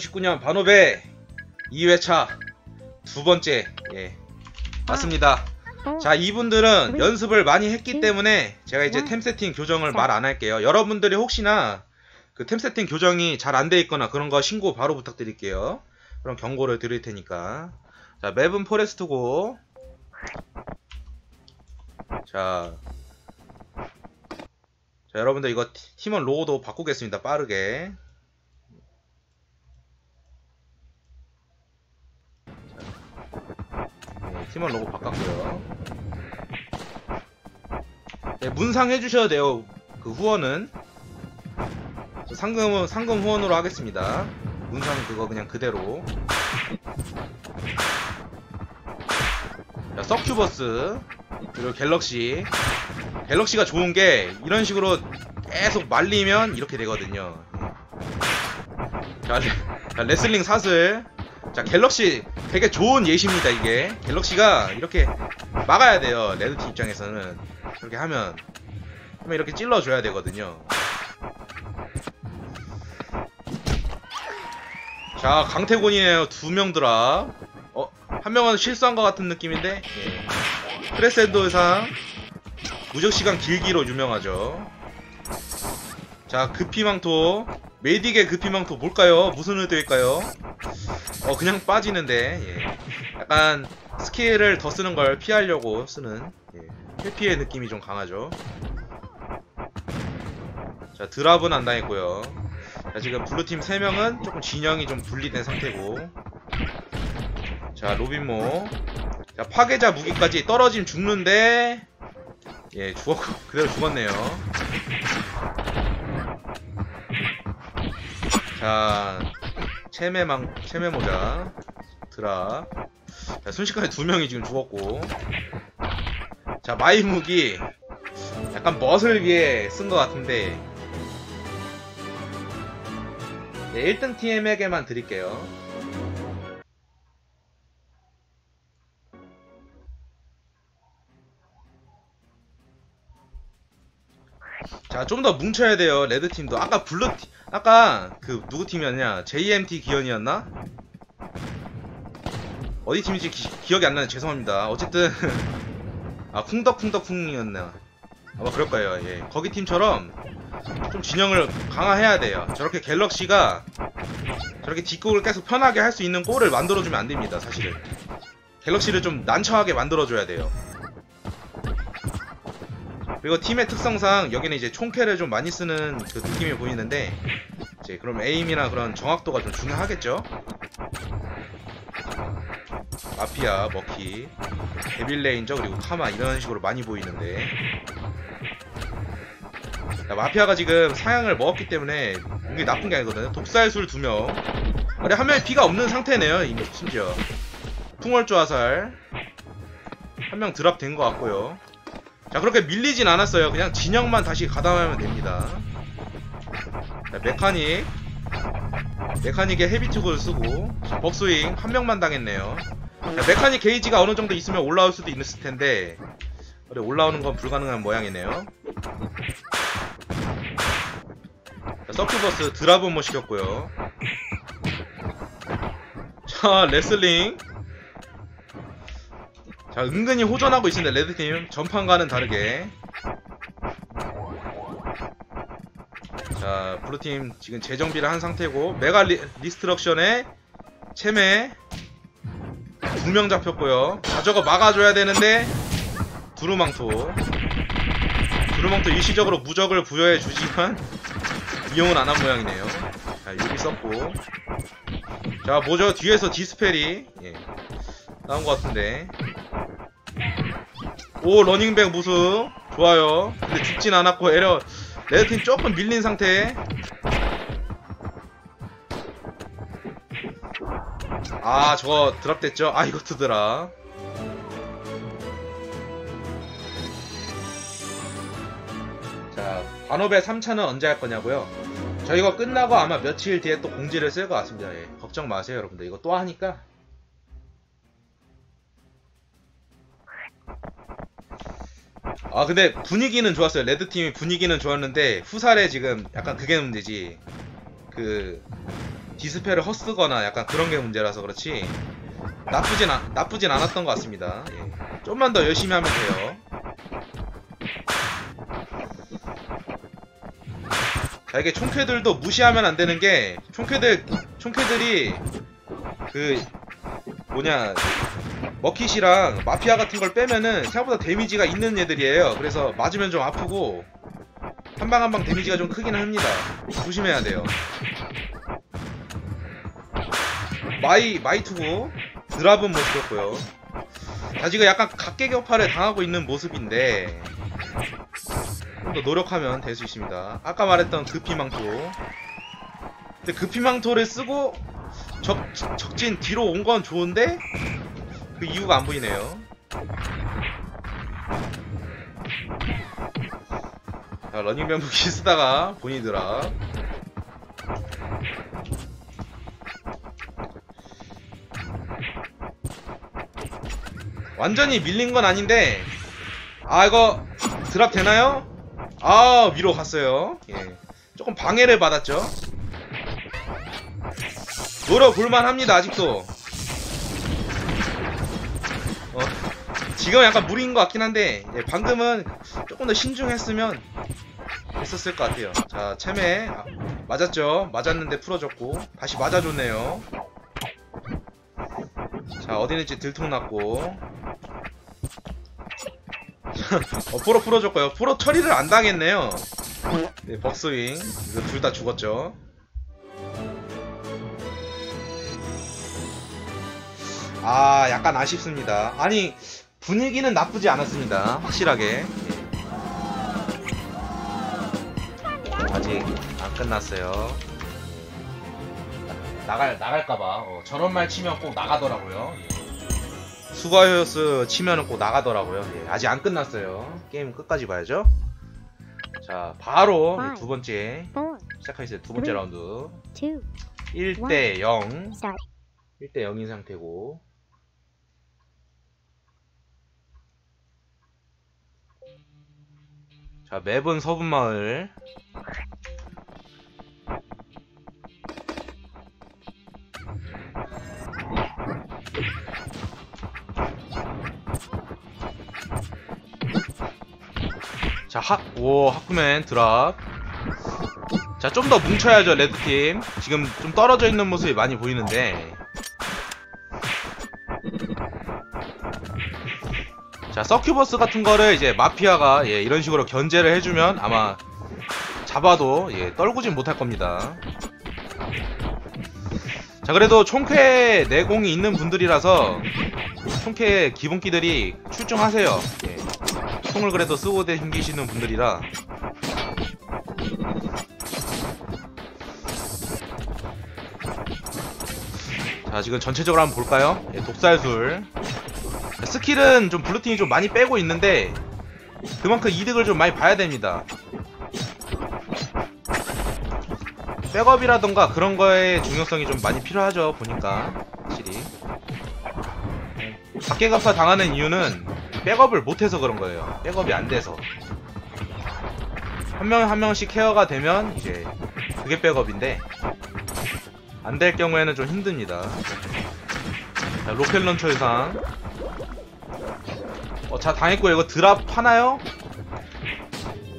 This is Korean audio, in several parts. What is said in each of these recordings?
2019년 반호배 2회차 두 번째. 예. 맞습니다. 자 이분들은 연습을 많이 했기 때문에 제가 이제 템 세팅 교정을 말 안 할게요. 여러분들이 혹시나 그 템 세팅 교정이 잘 안 돼 있거나 그런 거 신고 바로 부탁드릴게요. 그럼 경고를 드릴 테니까. 자 맵은 포레스트고. 자, 자 여러분들 이거 티- 팀원 로고도 바꾸겠습니다. 빠르게 팀원 로고 바꿨고요. 네, 문상 해주셔야 돼요. 그 후원은 저 상금은 상금 후원으로 하겠습니다. 문상 그거 그냥 그대로. 자, 서큐버스 그리고 갤럭시. 갤럭시가 좋은 게 이런 식으로 계속 말리면 이렇게 되거든요. 자, 레슬링 사슬. 자, 갤럭시 되게 좋은 예시입니다, 이게. 갤럭시가 이렇게 막아야 돼요, 레드팀 입장에서는. 이렇게 하면. 하면 이렇게 찔러줘야 되거든요. 자, 강태곤이네요. 두명 드랍. 어, 한 명은 실수한 것 같은 느낌인데, 예. 크레센도 의상. 무적시간 길기로 유명하죠. 자, 급히망토. 메딕의 급히망토 뭘까요? 무슨 의도일까요? 어 그냥 빠지는데 예. 약간 스킬을 더 쓰는 걸 피하려고 쓰는 예. 회피의 느낌이 좀 강하죠 자 드랍은 안 당했고요 자 지금 블루팀 3명은 조금 진영이 좀 분리된 상태고 자 로빈모 자 파괴자 무기까지 떨어지면 죽는데 예 죽었고 그대로 죽었네요 자 체매망 체매모자. 드라. 자, 순식간에 두 명이 지금 죽었고. 자 마이무기. 약간 멋을 위해 쓴것 같은데. 네, 1등 TM에게만 드릴게요 자 좀 더 뭉쳐야 돼요 레드 팀도. 아까 블루 팀 아까 그 누구 팀이었냐? JMT 기현이었나? 어디 팀인지 기, 억이 안 나네. 죄송합니다. 어쨌든 아 쿵덕쿵덕쿵이었나. 아마 그럴 거예요. 예. 거기 팀처럼 좀 진영을 강화해야 돼요. 저렇게 갤럭시가 저렇게 뒷골을 계속 편하게 할 수 있는 골을 만들어주면 안 됩니다 사실은. 갤럭시를 좀 난처하게 만들어줘야 돼요 그리고 팀의 특성상 여기는 이제 총캐를 좀 많이 쓰는 그 느낌이 보이는데 이제 그럼 에임이나 그런 정확도가 좀 중요하겠죠? 마피아, 머키, 데빌 레인저 그리고 카마 이런 식으로 많이 보이는데. 자, 마피아가 지금 사양을 먹었기 때문에 이게 나쁜 게 아니거든요. 독살술 2명. 아니 한 명이 피가 없는 상태네요 이미 심지어. 풍월조 화살. 한 명 드랍 된 것 같고요 자 그렇게 밀리진 않았어요. 그냥 진영만 다시 가담하면 됩니다. 자, 메카닉. 메카닉에 헤비투구를 쓰고 자, 벅스윙 한 명만 당했네요. 자, 메카닉 게이지가 어느 정도 있으면 올라올 수도 있을 텐데 그래, 올라오는 건 불가능한 모양이네요. 자, 서큐버스 드랍은 못 시켰고요. 자 레슬링 자 은근히 호전하고 있습니다. 레드팀 전판과는 다르게. 자 블루팀 지금 재정비를 한 상태고 메가 리, 리스트럭션에 체매 두 명 잡혔고요. 자 저거 막아줘야 되는데 두루망토. 두루망토 일시적으로 무적을 부여해 주지만 이용은 안 한 모양이네요. 자 유리 썼고. 자 뭐죠 뒤에서 디스펠이 예, 나온 것 같은데 오 러닝백 무수 좋아요 근데 죽진 않았고 에러 레드팀 조금 밀린 상태 아 저거 드랍됐죠? 아 이것도 드랍 자 반업의 3차는 언제 할 거냐고요? 저 이거 끝나고 아마 며칠 뒤에 또 공지를 쓸 것 같습니다 예. 걱정 마세요 여러분들 이거 또 하니까 아 근데 분위기는 좋았어요 레드 팀이 분위기는 좋았는데 후살에 지금 약간 그게 문제지 그 디스펠을 헛쓰거나 약간 그런 게 문제라서 그렇지 나쁘진 않, 나쁘진 않았던 것 같습니다. 예. 좀만 더 열심히 하면 돼요. 자 이게 총캐들도 무시하면 안 되는 게 총캐들 총캐들이 그 뭐냐 머킷이랑 마피아 같은 걸 빼면은 생각보다 데미지가 있는 애들이에요. 그래서 맞으면 좀 아프고 한 방 한 방 데미지가 좀 크기는 합니다. 조심해야 돼요. 마이 마이 투고 드랍은 못. 자 지금 약간 각계격파를 당하고 있는 모습인데 좀 더 노력하면 될 수 있습니다. 아까 말했던 급히망토. 근데 급히망토를 쓰고 적, 적진 뒤로 온 건 좋은데 그 이유가 안 보이네요. 자, 러닝맨 무기 쓰다가 드랍. 완전히 밀린 건 아닌데 아 이거 드랍 되나요? 아 위로 갔어요 예. 조금 방해를 받았죠 노려볼만 합니다 아직도 어, 지금 약간 무리인 것 같긴 한데 예, 방금은 조금 더 신중했으면 됐었을 것 같아요 자 체매 아, 맞았죠 맞았는데 풀어줬고 다시 맞아줬네요 자 어디 있는지 들통났고 어, 프로 풀어줬고요. 프로 처리를 안 당했네요. 네, 벅스윙. 이거 둘 다 죽었죠. 아, 약간 아쉽습니다. 아니, 분위기는 나쁘지 않았습니다. 확실하게. 예. 아직 안 끝났어요. 나갈, 나갈까봐. 어, 저런 말 치면 꼭 나가더라고요. 예. 수가요스 치면은 꼭 나가더라고요. 예, 아직 안 끝났어요. 게임 끝까지 봐야죠. 자, 바로 Five. 두 번째 시작하겠습니다. 두 번째. 라운드. two, 1대 0. start. 1대 0인 상태고. 자, 맵은 서분마을. 자, 하, 오, 하쿠맨 드랍. 자, 좀 더 뭉쳐야죠, 레드팀. 지금 좀 떨어져 있는 모습이 많이 보이는데. 자, 서큐버스 같은 거를 이제 마피아가 예, 이런 식으로 견제를 해주면 아마 잡아도 예, 떨구진 못할 겁니다. 자, 그래도 총쾌 내공이 있는 분들이라서 총쾌 기본기들이 출중하세요. 예. 총을 그래도 쓰고 다니시는 분들이라 자 지금 전체적으로 한번 볼까요? 예, 독살술 스킬은 좀 블루팀이 좀 많이 빼고 있는데 그만큼 이득을 좀 많이 봐야 됩니다. 백업이라던가 그런 거에 중요성이 좀 많이 필요하죠 보니까. 확실히. 각계갑사 당하는 이유는 백업을 못해서 그런 거예요. 백업이 안 돼서. 한 명 한 명씩 케어가 되면 이제 그게 백업인데 안 될 경우에는 좀 힘듭니다. 자, 로켓 런처 이상 어, 자 당했고 이거 드랍 하나요?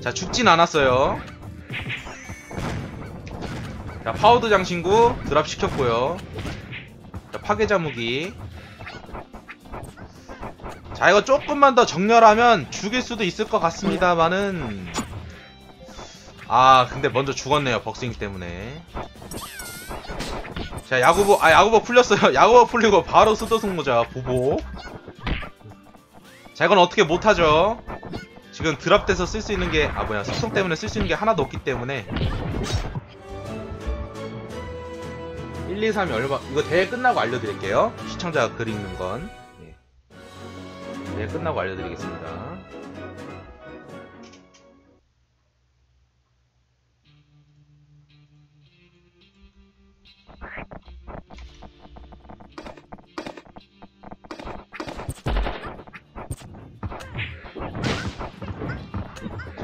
자 죽진 않았어요. 자 파우드 장신구 드랍 시켰고요. 자 파괴자 무기. 자 이거 조금만 더 정렬하면 죽일 수도 있을 것 같습니다만은. 아 근데 먼저 죽었네요 벅스윙 때문에. 자 야구보 아 야구보 풀렸어요. 야구보 풀리고 바로 수도승모자 보보 자 이건 어떻게 못하죠? 지금 드랍돼서 쓸 수 있는 게 아 뭐야 속성 때문에 쓸 수 있는 게 하나도 없기 때문에. 1, 2, 3이 얼마 이거 대회 끝나고 알려드릴게요. 시청자가 글 읽는 건. 예. 대회 끝나고 알려드리겠습니다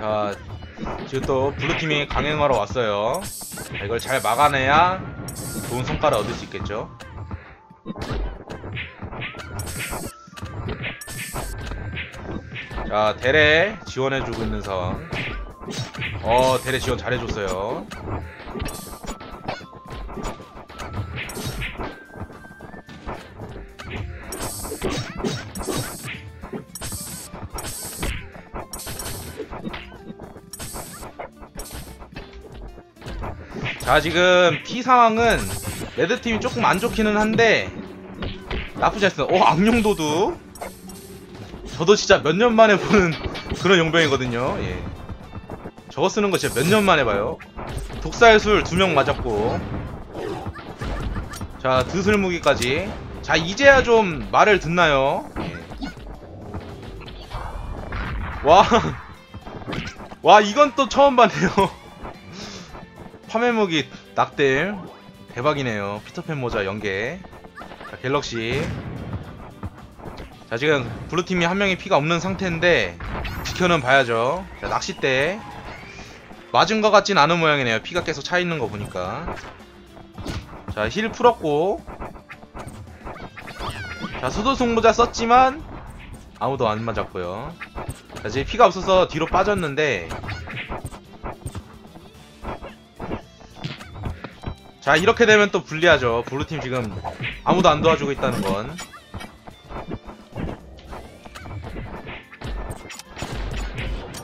자, 지금 또 블루팀이 강행하러 왔어요. 자, 이걸 잘 막아내야 좋은 성과를 얻을 수 있겠죠. 자, 대래 지원해주고 있는 상황. 어, 대래 지원 잘해줬어요. 자, 지금 피 상황은 레드팀이 조금 안 좋기는 한데 나쁘지 않습니다. 오, 악령도두. 저도 진짜 몇 년 만에 보는 그런 용병이거든요. 예. 저거 쓰는 거 진짜 몇 년 만에 봐요. 독살술 두 명 맞았고. 자, 드슬 무기까지. 자, 이제야 좀 말을 듣나요? 예. 와. 와, 이건 또 처음 봤네요. 파멸무기 낙댐. 대박이네요. 피터팬 모자 연계. 자, 갤럭시. 자, 지금 블루팀이 한 명이 피가 없는 상태인데, 지켜는 봐야죠. 자, 낚싯대. 맞은 것 같진 않은 모양이네요. 피가 계속 차 있는 거 보니까. 자, 힐 풀었고. 자, 수도승 모자 썼지만, 아무도 안 맞았고요. 자, 이제 피가 없어서 뒤로 빠졌는데, 자 이렇게 되면 또 불리하죠 블루팀 지금 아무도 안 도와주고 있다는 건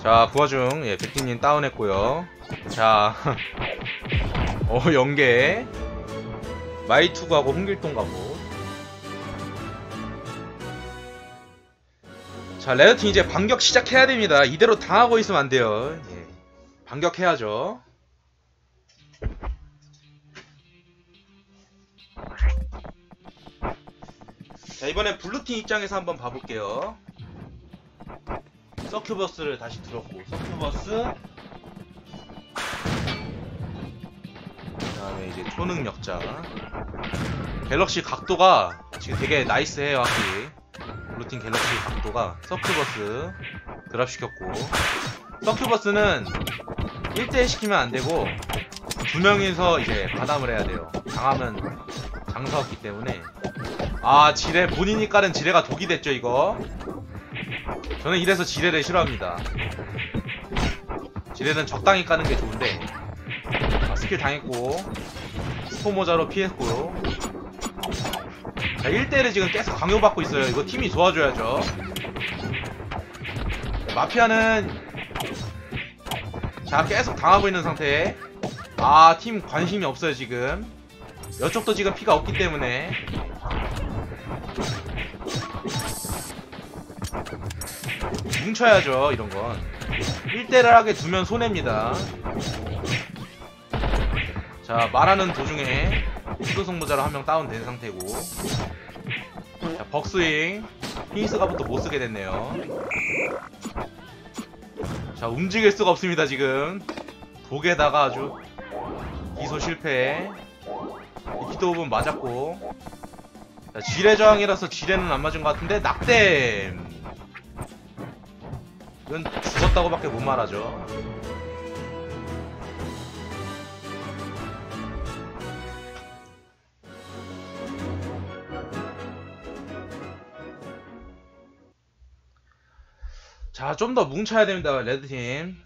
자, 그 와중, 예, 백팀님 다운했고요 자, 어, 연계. 마이투 가고, 홍길동 가고. 자, 레드팀 이제 반격 시작해야 됩니다. 이대로 당하고 있으면 안 돼요. 예. 반격해야죠. 자 이번엔 블루팀 입장에서 한번 봐볼게요. 서큐버스를 다시 들었고 서큐버스. 그 다음에 이제 초능력자. 갤럭시 각도가 지금 되게 나이스해요 확실히. 블루팀 갤럭시 각도가. 서큐버스 드랍시켰고. 서큐버스는 1대1 시키면 안되고 두 명이서 이제 가담을 해야 돼요. 당하면 장사 없기 때문에 아 지뢰 본인이 깔은 지뢰가 독이 됐죠 이거? 저는 이래서 지뢰를 싫어합니다. 지뢰는 적당히 까는 게 좋은데 아, 스킬 당했고 스포모자로 피했고요 자 1대1을 지금 계속 강요받고 있어요. 이거 팀이 도와줘야죠. 자, 마피아는 자 계속 당하고 있는 상태 아 팀 관심이 없어요 지금. 이쪽도 지금 피가 없기 때문에 뭉쳐야죠 이런 건. 1대를 하게 두면 손해입니다. 자 말하는 도중에 수도성모자로 한 명 다운된 상태고. 자 벅스윙. 피니스가부터 못쓰게 됐네요. 자 움직일 수가 없습니다 지금. 독에다가 아주 기소 실패. 이기도 부분 맞았고. 자, 지뢰 저항이라서 지뢰는 안 맞은 것 같은데 낙댐 이건 죽었다고밖에 못 말하죠 자 좀 더 뭉쳐야 됩니다 레드팀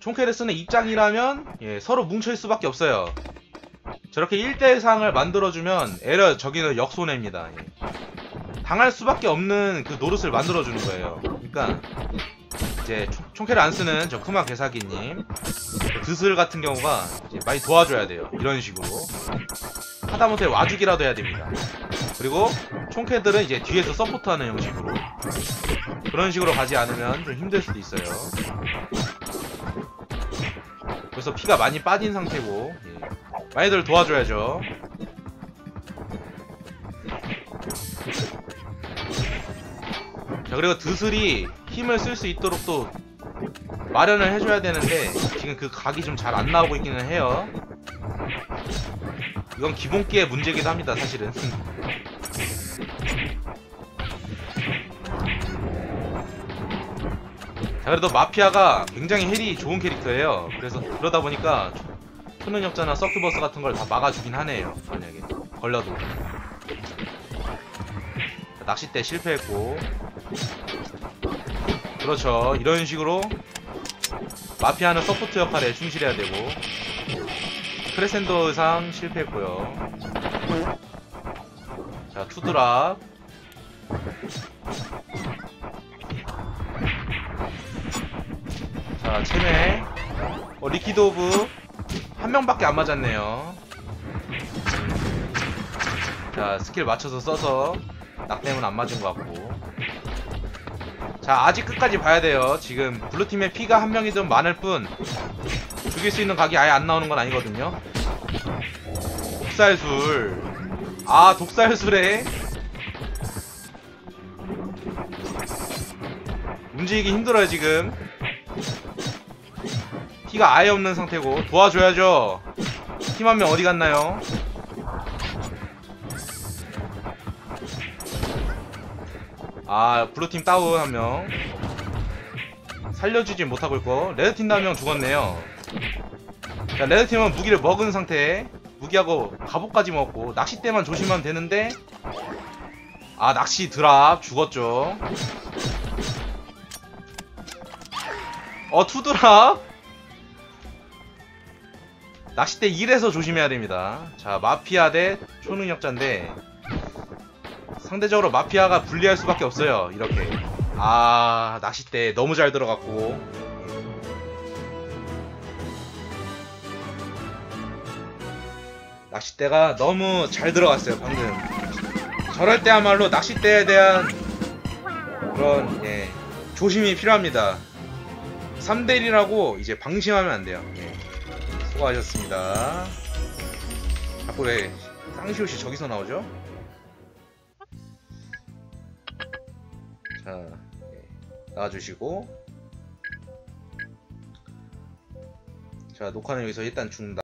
총캐를 쓰는 입장이라면 예, 서로 뭉칠 수밖에 없어요 저렇게 1대1 상을 만들어주면 에러 저기는 역손해입니다. 예. 당할 수밖에 없는 그 노릇을 만들어주는 거예요. 그러니까 이제 총캐를 안 쓰는 저 크마 개사기님 그 드슬 같은 경우가 많이 도와줘야 돼요. 이런 식으로 하다못해 와주기라도 해야 됩니다. 그리고 총캐들은 이제 뒤에서 서포트하는 형식으로 그런 식으로 가지 않으면 좀 힘들 수도 있어요. 그래서 피가 많이 빠진 상태고 예. 많이들 도와줘야죠 자 그리고 드슬이 힘을 쓸 수 있도록 또 마련을 해줘야 되는데 지금 그 각이 좀 잘 안 나오고 있기는 해요 이건 기본기의 문제기도 합니다 사실은 자 그래도 마피아가 굉장히 헬이 좋은 캐릭터예요 그래서 그러다 보니까 초능력자나 서큐버스 같은 걸 다 막아주긴 하네요. 만약에 걸려도. 자, 낚싯대 실패했고. 그렇죠. 이런 식으로 마피아는 서포트 역할에 충실해야 되고. 크레센도 의상 실패했고요. 자, 투드랍. 자, 체매. 어, 리퀴드 오브. 한 명밖에 안 맞았네요. 자, 스킬 맞춰서 써서 낙뎀은 안 맞은 것 같고. 자, 아직 끝까지 봐야 돼요. 지금 블루팀의 피가 한 명이든 많을 뿐 죽일 수 있는 각이 아예 안 나오는 건 아니거든요. 독살술. 아, 독살술에 움직이기 힘들어요, 지금. 피가 아예 없는 상태고 도와줘야죠. 팀 한 명 어디 갔나요? 아 블루팀 다운 한 명. 살려주지 못하고 있고 레드팀도 한명 죽었네요. 자 레드팀은 무기를 먹은 상태. 무기하고 갑옷까지 먹었고 낚싯대만 조심하면 되는데 아 낚시 드랍 죽었죠. 어 투드랍 낚싯대 1에서 조심해야 됩니다. 자, 마피아 대 초능력자인데 상대적으로 마피아가 불리할 수밖에 없어요. 이렇게. 아, 낚싯대 너무 잘 들어갔고. 낚싯대가 너무 잘 들어갔어요, 방금. 저럴 때야말로 낚싯대에 대한 그런 예, 조심이 필요합니다. 3대1이라고 이제 방심하면 안 돼요. 예. 수고하셨습니다. 자꾸 왜 쌍시옷이 저기서 나오죠? 자, 네, 나와주시고. 자, 녹화는 여기서 일단 중단